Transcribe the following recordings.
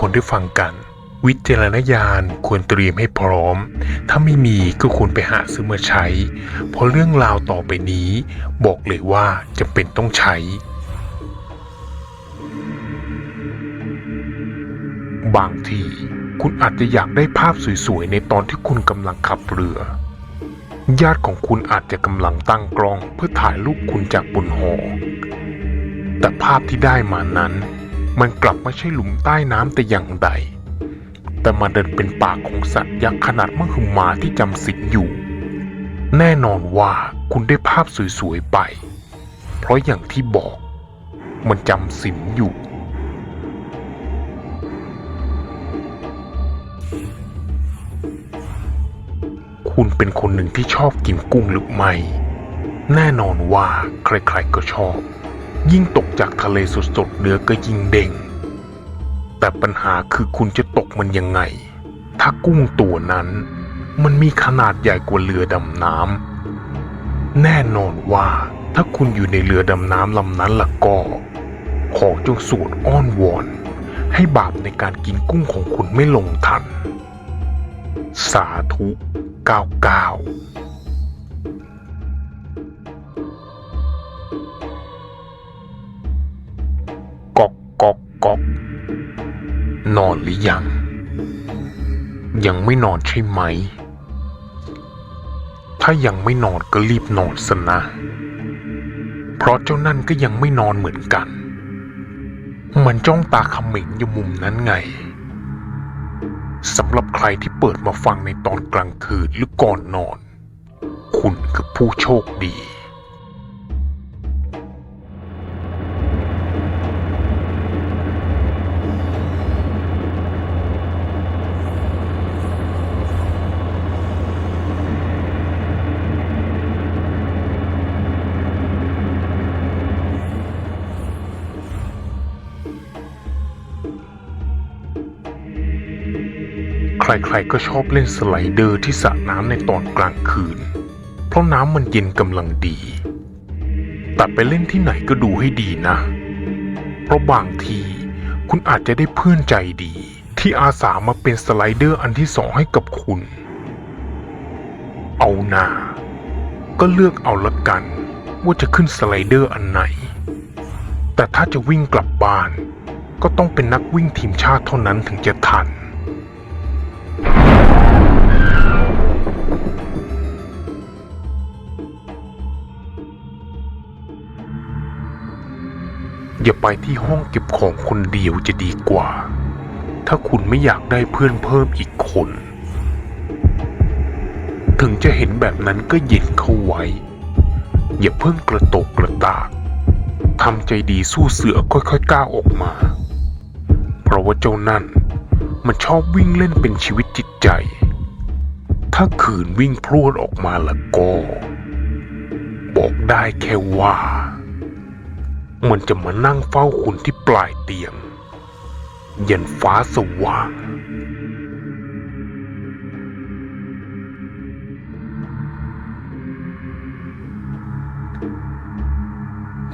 คนได้ฟังกัน วิจารณญาณควรเตรียมให้พร้อม ถ้าไม่มีก็ควรไปหาซื้อมาใช้ เพราะเรื่องราวต่อไปนี้ บอกเลยว่าจะเป็นต้องใช้ บางทีคุณอาจจะอยากได้ภาพสวยๆ ในตอนที่คุณกำลังขับเรือ ญาติของคุณอาจจะกำลังตั้งกล้องเพื่อถ่ายรูปคุณจากบนหอ แต่ภาพที่ได้มานั้น มันกลับไม่ใช่หลุมใต้น้ำแต่อย่างใด แต่มันเดินเป็นปากของสัตว์ยักษ์ขนาดมหึมาที่จำศีลอยู่ แน่นอนว่าคุณได้ภาพสวยๆไป เพราะอย่างที่บอก มันจำศีลอยู่ คุณเป็นคนหนึ่งที่ชอบกินกุ้งหรือไม่ แน่นอนว่าใครๆก็ชอบ ยิ่งตกจากทะเลสดๆเนือก็ยิ่งเด้ง แต่ปัญหาคือคุณจะตกมันยังไง ถ้ากุ้งตัวนั้น มันมีขนาดใหญ่กว่าเรือดำน้ำ แน่นอนว่าถ้าคุณอยู่ในเรือดำน้ำลำนั้นล่ะก็ ขอจงสวดอ้อนวอน ให้บาปในการกินกุ้งของคุณไม่ลงทัน สาธุ 99 นอนหรือยัง ยังไม่นอนใช่ไหม ถ้ายังไม่นอนก็รีบนอนซะนะ เพราะเจ้านั่นก็ยังไม่นอนเหมือนกัน มันจ้องตาขม็งอยู่มุมนั้นไงสำหรับใครที่เปิดมาฟังในตอนกลางคืนหรือก่อนนอน คุณคือผู้โชคดี ใครๆก็ชอบเล่นสไลเดอร์ที่สระน้ำในตอนกลางคืน เพราะน้ำมันเย็นกำลังดี แต่ไปเล่นที่ไหนก็ดูให้ดีนะ เพราะบางทีคุณอาจจะได้เพื่อนใจดี ที่อาสามาเป็นสไลเดอร์อันที่สองให้กับคุณ เอานาก็เลือกเอาละกัน ว่าจะขึ้นสไลเดอร์อันไหน แต่ถ้าจะวิ่งกลับบ้าน ก็ต้องเป็นนักวิ่งทีมชาติเท่านั้นถึงจะทัน อย่าไปที่ห้องเก็บของคนเดียวจะดีกว่า ถ้าคุณไม่อยากได้เพื่อนเพิ่มอีกคน ถึงจะเห็นแบบนั้นก็เย็นเข้าไว้ อย่าเพิ่งกระตกกระตากทำใจดีสู้เสือค่อยๆก้าวออกมา เพราะว่าเจ้านั่นมันชอบวิ่งเล่นเป็นชีวิตจิตใจ ถ้าขืนวิ่งพรวดออกมาละก็ บอกได้แค่ว่า มันจะมานั่งเฝ้าคุณที่ปลายเตียง ยันฟ้าสว่าง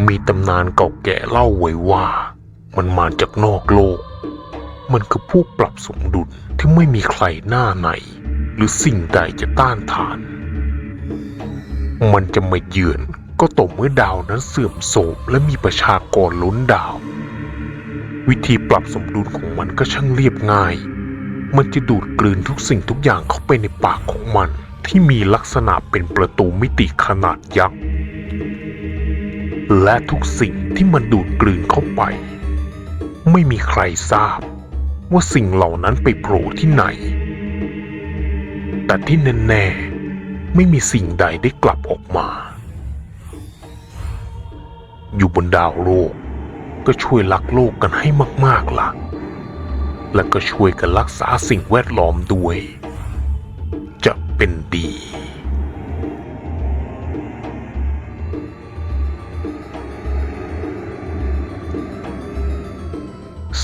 มีตำนานเก่าแก่เล่าไว้ว่ามันมาจากนอกโลก มันคือผู้ปรับสมดุลที่ไม่มีใครหน้าไหน หรือสิ่งใดจะต้านทาน มันจะมาเยือน ก็ต่อเมื่อดาวนั้นเสื่อมโทรมและมีประชากรล้นดาว วิธีปรับสมดุลของมันก็ช่างเรียบง่าย มันจะดูดกลืนทุกสิ่งทุกอย่างเข้าไปในปากของมันที่มีลักษณะเป็นประตูมิติขนาดยักษ์ และทุกสิ่งที่มันดูดกลืนเข้าไป ไม่มีใครทราบ ว่าสิ่งเหล่านั้นไปโผล่ที่ไหน แต่ที่แน่ๆไม่มีสิ่งใดได้กลับออกมา อยู่บนดาวโลก ก็ช่วยรักโลกกันให้มากๆล่ะ และก็ช่วยกันรักษาสิ่งแวดล้อมด้วย จะเป็นดี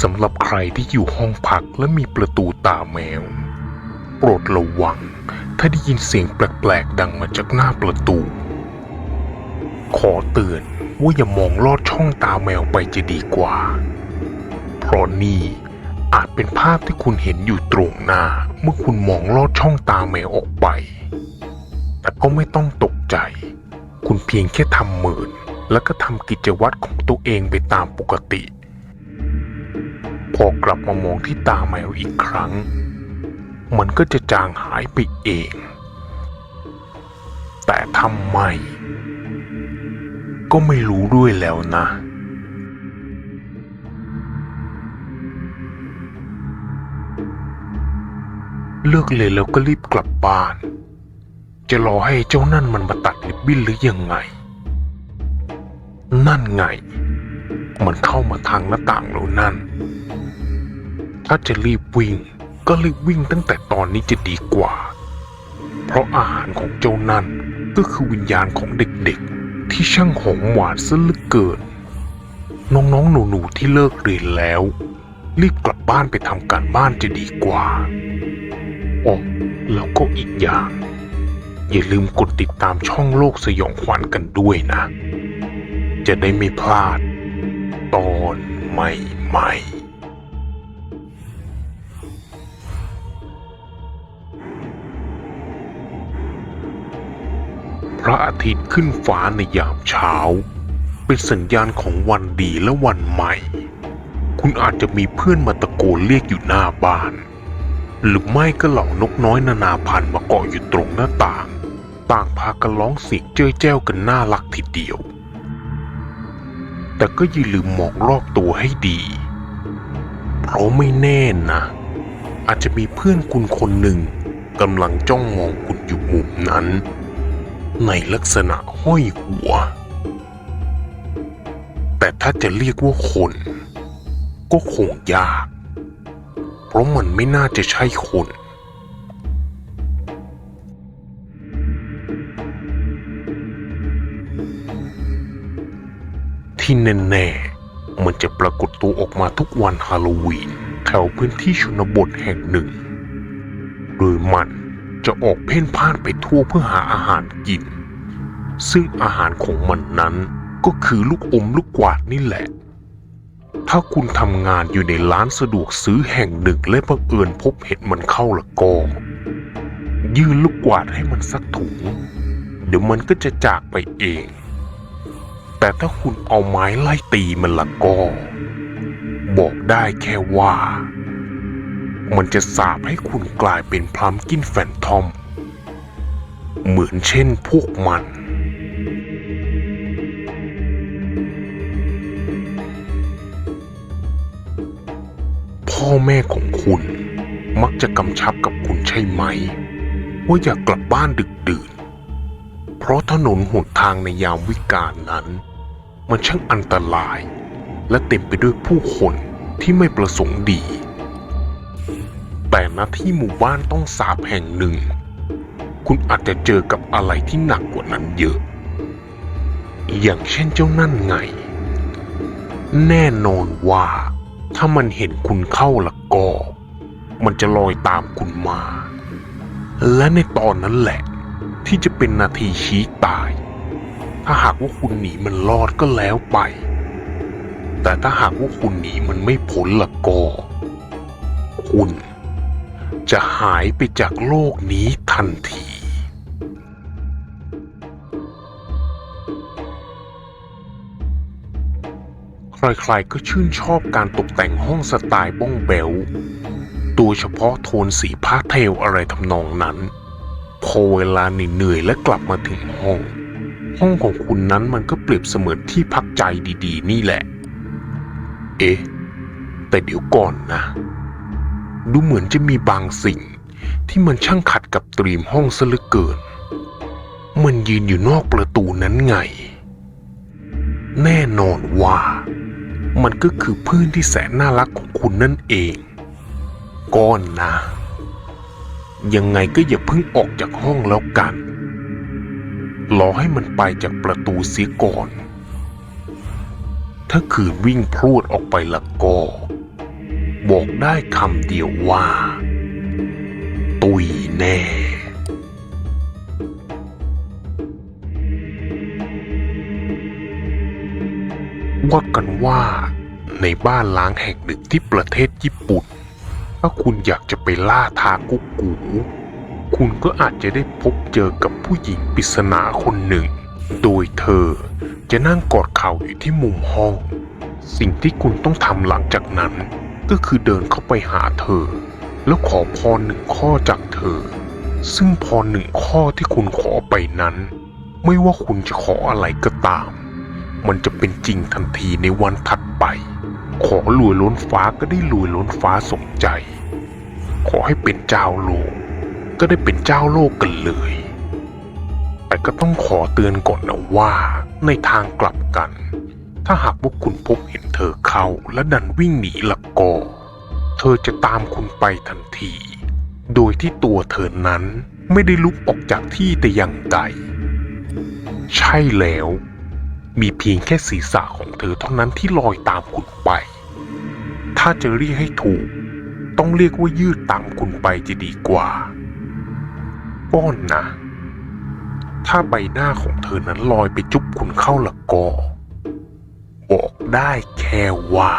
สำหรับใครที่อยู่ห้องพักและมีประตูตาแมว โปรดระวัง ถ้าได้ยินเสียงแปลก ๆ ดังมาจากหน้าประตู ขอเตือน ว่าอย่ามองลอดช่องตาแมวไปจะดีกว่า เพราะนี่อาจเป็นภาพที่คุณเห็นอยู่ตรงหน้า เมื่อคุณมองลอดช่องตาแมวออกไป แต่ก็ไม่ต้องตกใจ คุณเพียงแค่ทำเหมือนแล้วก็ทำกิจวัตรของตัวเองไปตามปกติ พอกลับมามองที่ตาแมวอีกครั้ง มันก็จะจางหายไปเอง แต่ทำไม ก็ไม่รู้ด้วยแล้วนะเลิกเลยแล้วก็รีบกลับบ้าน จะรอให้เจ้านั่นมันมาตัดลิบบิ้นหรือยังไง นั่นไง มันเข้ามาทางหน้าต่างแล้วนั่น ถ้าจะรีบวิ่งก็รีบวิ่งตั้งแต่ตอนนี้จะดีกว่า เพราะอาหารของเจ้านั่นก็คือวิญญาณของเด็กๆ ที่ช่างหอมหวานซะเหลือเกิน น้องๆ หนูๆ ที่เลิกเรียนแล้ว รีบกลับบ้านไปทำการบ้านจะดีกว่าอ๋อแล้วก็อีกอย่าง อย่าลืมกดติดตามช่องโลกสยองขวัญกันด้วยนะ จะได้ไม่พลาด ตอนใหม่ ๆ พระอาทิตย์ขึ้นฟ้าในยามเช้า เป็นสัญญาณของวันดีและวันใหม่ คุณอาจจะมีเพื่อนมาตะโกนเรียกอยู่หน้าบ้าน หรือไม่ก็เหล่านกน้อยนานาพันธุ์มาเกาะอยู่ตรงหน้าต่าง ต่างพากันร้องเสียงเจ้ยแจ้วกันน่ารักทีเดียว แต่ก็อย่าลืมมองรอบตัวให้ดี เพราะไม่แน่นะ อาจจะมีเพื่อนคุณคนหนึ่งกำลังจ้องมองคุณอยู่มุมนั้น ในลักษณะห้อยหัว แต่ถ้าจะเรียกว่าคน ก็คงยาก เพราะมันไม่น่าจะใช่คนที่แน่ๆ มันจะปรากฏตัวออกมาทุกวันฮาโลวีนแถวพื้นที่ชนบทแห่งหนึ่ง โดยมัน จะออกเพ่นพ่านไปทั่วเพื่อหาอาหารกิน ซึ่งอาหารของมันนั้นก็คือลูกอมลูกกวาดนี่แหละ ถ้าคุณทำงานอยู่ในร้านสะดวกซื้อแห่งหนึ่งและบังเอิญพบเห็นมันเข้าละก็ยื่นลูกกวาดให้มันสักถุง เดี๋ยวมันก็จะจากไปเอง แต่ถ้าคุณเอาไม้ไล่ตีมันละก็ บอกได้แค่ว่า มันจะสาบให้คุณกลายเป็นพลัมกินแฟนทอม เหมือนเช่นพวกมันพ่อแม่ของคุณมักจะกำชับกับคุณใช่ไหม ว่าอย่ากลับบ้านดึกดื่น เพราะถนนหนทางในยามวิกาลนั้น มันช่างอันตราย และเต็มไปด้วยผู้คนที่ไม่ประสงค์ดี แต่ณที่หมู่บ้านต้องสาบแห่งหนึ่ง คุณอาจจะเจอกับอะไรที่หนักกว่านั้นเยอะ อย่างเช่นเจ้านั่นไง แน่นอนว่า ถ้ามันเห็นคุณเข้าละก็ มันจะลอยตามคุณมา และในตอนนั้นแหละ ที่จะเป็นนาทีชี้ตาย ถ้าหากว่าคุณหนีมันรอดก็แล้วไป แต่ถ้าหากว่าคุณหนีมันไม่พ้นละก็คุณ จะหายไปจากโลกนี้ทันที ใครๆก็ชื่นชอบการตกแต่งห้องสไตล์บ้องแบวโดยเฉพาะโทนสีพาเทลอะไรทำนองนั้น พอเวลาเหนื่อยๆและกลับมาถึงห้อง ห้องของคุณนั้นมันก็เปรียบเสมือนที่พักใจดีๆ นี่แหละ เอ๊ะ แต่เดี๋ยวก่อนนะ ดูเหมือนจะมีบางสิ่ง ที่มันช่างขัดกับตรีมห้องซะเหลือเกิน มันยืนอยู่นอกประตูนั้นไง แน่นอนว่า มันก็คือเพื่อนที่แสนน่ารักของคุณนั่นเอง ก้อนนะ ยังไงก็อย่าเพิ่งออกจากห้องแล้วกัน รอให้มันไปจากประตูเสียก่อน ถ้าขืนวิ่งพรวดออกไปละก็ บอกได้คำเดียวว่า ตุยแน่ว่ากันว่าในบ้านล้างแห่งหนึ่งที่ประเทศญี่ปุ่น ถ้าคุณอยากจะไปล่าทากุ๊กกูคุณก็อาจจะได้พบเจอกับผู้หญิงปริศนาคนหนึ่ง โดยเธอจะนั่งกอดเข่าอยู่ที่มุมห้อง สิ่งที่คุณต้องทำหลังจากนั้น ก็คือเดินเข้าไปหาเธอ แล้วขอพรหนึ่งข้อจากเธอ ซึ่งพรหนึ่งข้อที่คุณขอไปนั้น ไม่ว่าคุณจะขออะไรก็ตาม มันจะเป็นจริงทันทีในวันถัดไป ขอรวยล้นฟ้าก็ได้รวยล้นฟ้าสมใจ ขอให้เป็นเจ้าโลก ก็ได้เป็นเจ้าโลกกันเลย แต่ก็ต้องขอเตือนก่อนนะว่าในทางกลับกัน ถ้าหากว่าคุณพบเห็นเธอเข้าและดันวิ่งหนีละก็เธอจะตามคุณไปทันที โดยที่ตัวเธอนั้นไม่ได้ลุกออกจากที่แต่อย่างใด ใช่แล้ว มีเพียงแค่ศีรษะของเธอเท่านั้นที่ลอยตามคุณไป ถ้าจะเรียกให้ถูก ต้องเรียกว่ายืดตามคุณไปจะดีกว่าป้อนนะ ถ้าใบหน้าของเธอนั้นลอยไปจุ๊บคุณเข้าละก็ บอกได้แค่ว่า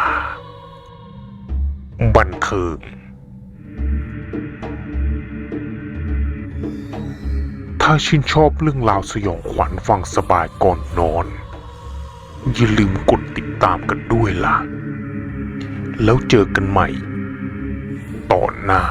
บันเทิง ถ้าชื่นชอบเรื่องราวสยองขวัญฟังสบายก่อนนอน อย่าลืมกดติดตามกันด้วยล่ะ แล้วเจอกันใหม่ตอนหน้า